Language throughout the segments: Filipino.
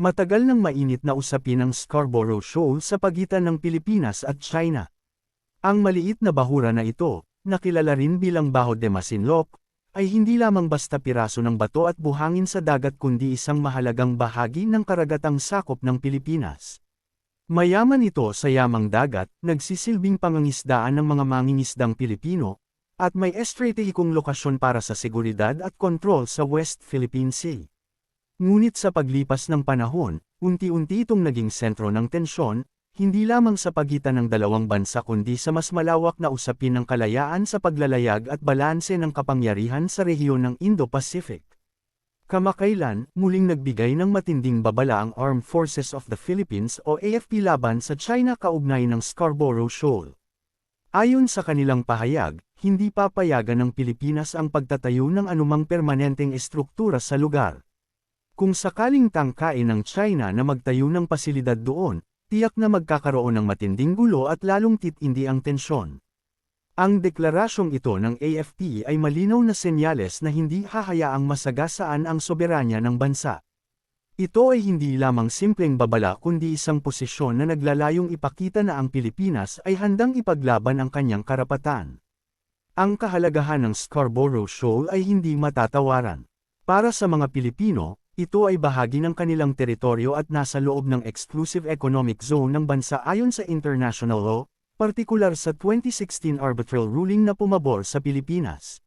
Matagal nang mainit na usapin ang Scarborough Shoal sa pagitan ng Pilipinas at China. Ang maliit na bahura na ito, nakilala rin bilang Baho de Masinloc, ay hindi lamang basta piraso ng bato at buhangin sa dagat kundi isang mahalagang bahagi ng karagatang sakop ng Pilipinas. Mayaman ito sa yamang dagat, nagsisilbing pangangisdaan ng mga mangingisdang Pilipino, at may estratehikong lokasyon para sa seguridad at kontrol sa West Philippine Sea. Ngunit sa paglipas ng panahon, unti-unti itong naging sentro ng tensyon, hindi lamang sa pagitan ng dalawang bansa kundi sa mas malawak na usapin ng kalayaan sa paglalayag at balanse ng kapangyarihan sa rehiyon ng Indo-Pacific. Kamakailan, muling nagbigay ng matinding babala ang Armed Forces of the Philippines o AFP laban sa China kaugnay ng Scarborough Shoal. Ayon sa kanilang pahayag, hindi papayagan ng Pilipinas ang pagtatayo ng anumang permanenteng estruktura sa lugar. Kung sakaling tangkain ng China na magtayo ng pasilidad doon, tiyak na magkakaroon ng matinding gulo at lalong titindi ang tensyon. Ang deklarasyong ito ng AFP ay malinaw na senyales na hindi hahayaang masagasaan ang soberanya ng bansa. Ito ay hindi lamang simpleng babala kundi isang posisyon na naglalayong ipakita na ang Pilipinas ay handang ipaglaban ang kanyang karapatan. Ang kahalagahan ng Scarborough Shoal ay hindi matatawaran. Para sa mga Pilipino, ito ay bahagi ng kanilang teritoryo at nasa loob ng exclusive economic zone ng bansa ayon sa international law, partikular sa 2016 arbitral ruling na pumabor sa Pilipinas.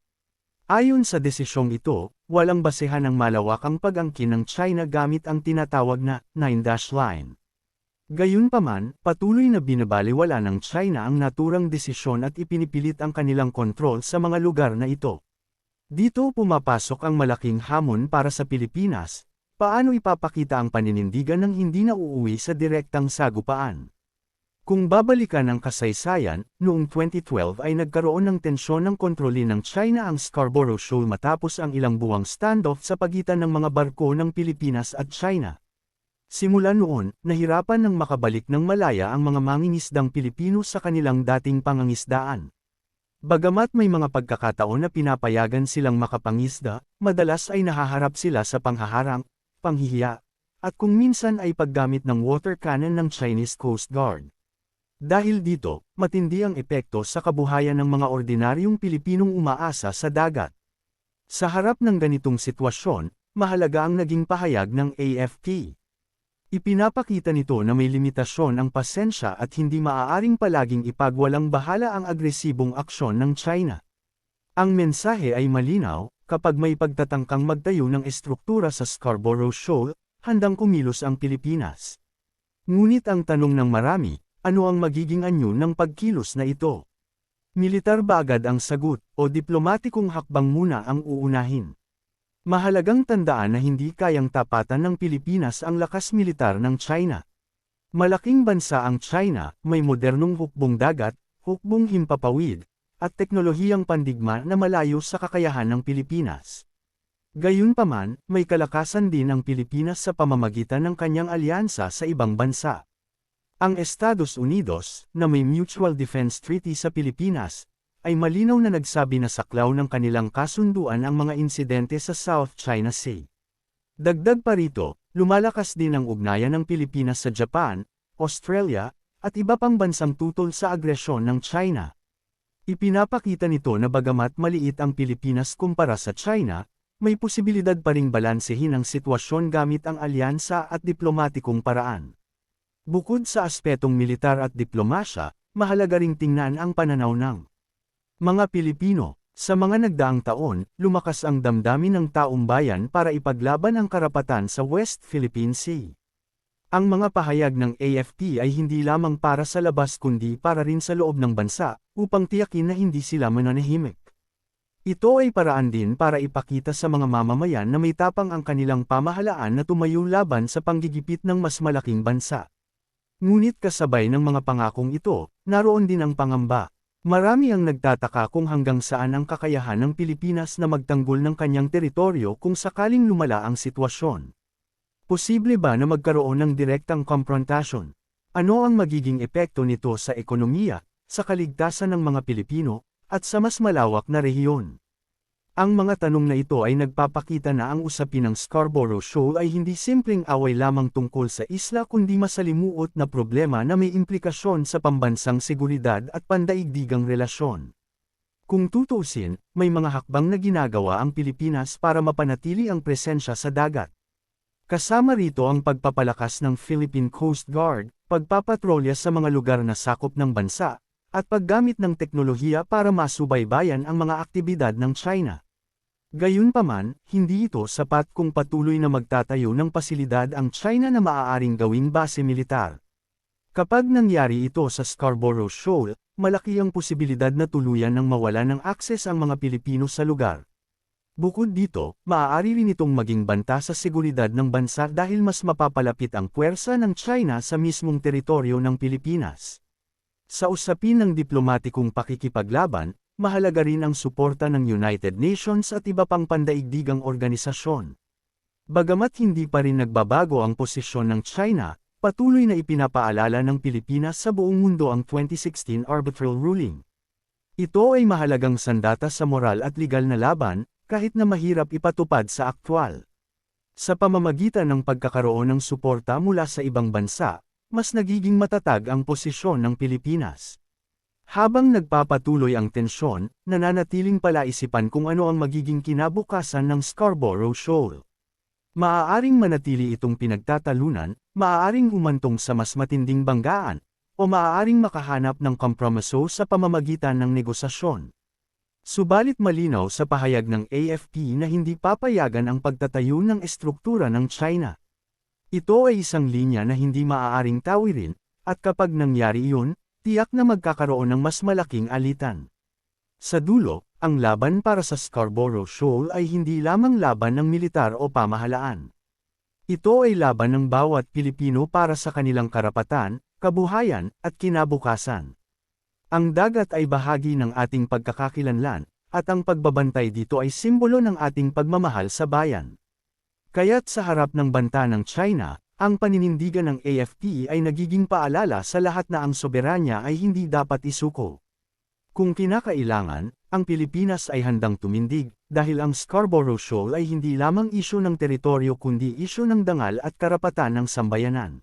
Ayon sa desisyong ito, walang basehan ng malawakang pag-angkin ng China gamit ang tinatawag na 9-dash line. Gayunpaman, patuloy na binabaliwala ng China ang naturang desisyon at ipinipilit ang kanilang kontrol sa mga lugar na ito. Dito pumapasok ang malaking hamon para sa Pilipinas, paano ipapakita ang paninindigan ng hindi na uuwi sa direktang sagupaan. Kung babalikan ang kasaysayan, noong 2012 ay nagkaroon ng tensyon ng kontrolin ng China ang Scarborough Shoal matapos ang ilang buwang standoff sa pagitan ng mga barko ng Pilipinas at China. Simula noon, nahirapan ng makabalik ng malaya ang mga mangingisdang Pilipino sa kanilang dating pangangisdaan. Bagamat may mga pagkakataon na pinapayagan silang makapangisda, madalas ay nahaharap sila sa panghaharang, panghihiya, at kung minsan ay paggamit ng water cannon ng Chinese Coast Guard. Dahil dito, matindi ang epekto sa kabuhayan ng mga ordinaryong Pilipinong umaasa sa dagat. Sa harap ng ganitong sitwasyon, mahalaga ang naging pahayag ng AFP. Ipinapakita nito na may limitasyon ang pasensya at hindi maaaring palaging ipagwalang bahala ang agresibong aksyon ng China. Ang mensahe ay malinaw, kapag may pagtatangkang magtayo ng estruktura sa Scarborough Shoal, handang kumilos ang Pilipinas. Ngunit ang tanong ng marami, ano ang magiging anyo ng pagkilos na ito? Militar ba agad ang sagot, o diplomatikong hakbang muna ang uunahin? Mahalagang tandaan na hindi kayang tapatan ng Pilipinas ang lakas militar ng China. Malaking bansa ang China, may modernong hukbong dagat, hukbong himpapawid, at teknolohiyang pandigma na malayo sa kakayahan ng Pilipinas. Gayunpaman, may kalakasan din ang Pilipinas sa pamamagitan ng kanyang alyansa sa ibang bansa. Ang Estados Unidos, na may Mutual Defense Treaty sa Pilipinas, ay malinaw na nagsabi na saklaw ng kanilang kasunduan ang mga insidente sa South China Sea. Dagdag pa rito, lumalakas din ang ugnayan ng Pilipinas sa Japan, Australia, at iba pang bansang tutol sa agresyon ng China. Ipinapakita nito na bagamat maliit ang Pilipinas kumpara sa China, may posibilidad pa ring balansehin ang sitwasyon gamit ang alyansa at diplomatikong paraan. Bukod sa aspetong militar at diplomasya, mahalaga ring tingnan ang pananaw ng mga Pilipino, sa mga nagdaang taon, lumakas ang damdamin ng taong bayan para ipaglaban ang karapatan sa West Philippine Sea. Ang mga pahayag ng AFP ay hindi lamang para sa labas kundi para rin sa loob ng bansa, upang tiyakin na hindi sila mananahimik. Ito ay paraan din para ipakita sa mga mamamayan na may tapang ang kanilang pamahalaan na tumayo laban sa panggigipit ng mas malaking bansa. Ngunit kasabay ng mga pangakong ito, naroon din ang pangamba. Marami ang nagtataka kung hanggang saan ang kakayahan ng Pilipinas na magtanggol ng kanyang teritoryo kung sakaling lumala ang sitwasyon. Posible ba na magkaroon ng direktang konfrontasyon? Ano ang magiging epekto nito sa ekonomiya, sa kaligtasan ng mga Pilipino, at sa mas malawak na rehiyon? Ang mga tanong na ito ay nagpapakita na ang usapin ng Scarborough Shoal ay hindi simpleng away lamang tungkol sa isla kundi masalimuot na problema na may implikasyon sa pambansang seguridad at pandaigdigang relasyon. Kung tutusin, may mga hakbang na ginagawa ang Pilipinas para mapanatili ang presensya sa dagat. Kasama rito ang pagpapalakas ng Philippine Coast Guard, pagpapatrolya sa mga lugar na sakop ng bansa, at paggamit ng teknolohiya para masubaybayan ang mga aktibidad ng China. Gayunpaman, hindi ito sapat kung patuloy na magtatayo ng pasilidad ang China na maaaring gawing base militar. Kapag nangyari ito sa Scarborough Shoal, malaki ang posibilidad na tuluyan ng mawala ng akses ang mga Pilipino sa lugar. Bukod dito, maaari rin itong maging banta sa seguridad ng bansa dahil mas mapapalapit ang puwersa ng China sa mismong teritoryo ng Pilipinas. Sa usapin ng diplomatikong pakikipaglaban, mahalaga rin ang suporta ng United Nations at iba pang pandaigdigang organisasyon. Bagamat hindi pa rin nagbabago ang posisyon ng China, patuloy na ipinapaalala ng Pilipinas sa buong mundo ang 2016 arbitral ruling. Ito ay mahalagang sandata sa moral at legal na laban, kahit na mahirap ipatupad sa aktwal. Sa pamamagitan ng pagkakaroon ng suporta mula sa ibang bansa, mas nagiging matatag ang posisyon ng Pilipinas. Habang nagpapatuloy ang tensyon, nananatiling palaisipan kung ano ang magiging kinabukasan ng Scarborough Shoal. Maaaring manatili itong pinagtatalunan, maaaring umantong sa mas matinding banggaan, o maaaring makahanap ng kompromiso sa pamamagitan ng negosasyon. Subalit malinaw sa pahayag ng AFP na hindi papayagan ang pagtatayo ng estruktura ng China. Ito ay isang linya na hindi maaaring tawirin, at kapag nangyari iyon, tiyak na magkakaroon ng mas malaking alitan. Sa dulo, ang laban para sa Scarborough Shoal ay hindi lamang laban ng militar o pamahalaan. Ito ay laban ng bawat Pilipino para sa kanilang karapatan, kabuhayan, at kinabukasan. Ang dagat ay bahagi ng ating pagkakakilanlan, at ang pagbabantay dito ay simbolo ng ating pagmamahal sa bayan. Kaya't sa harap ng banta ng China, ang paninindigan ng AFP ay nagiging paalala sa lahat na ang soberanya ay hindi dapat isuko. Kung kinakailangan, ang Pilipinas ay handang tumindig, dahil ang Scarborough Shoal ay hindi lamang isyu ng teritoryo kundi isyu ng dangal at karapatan ng sambayanan.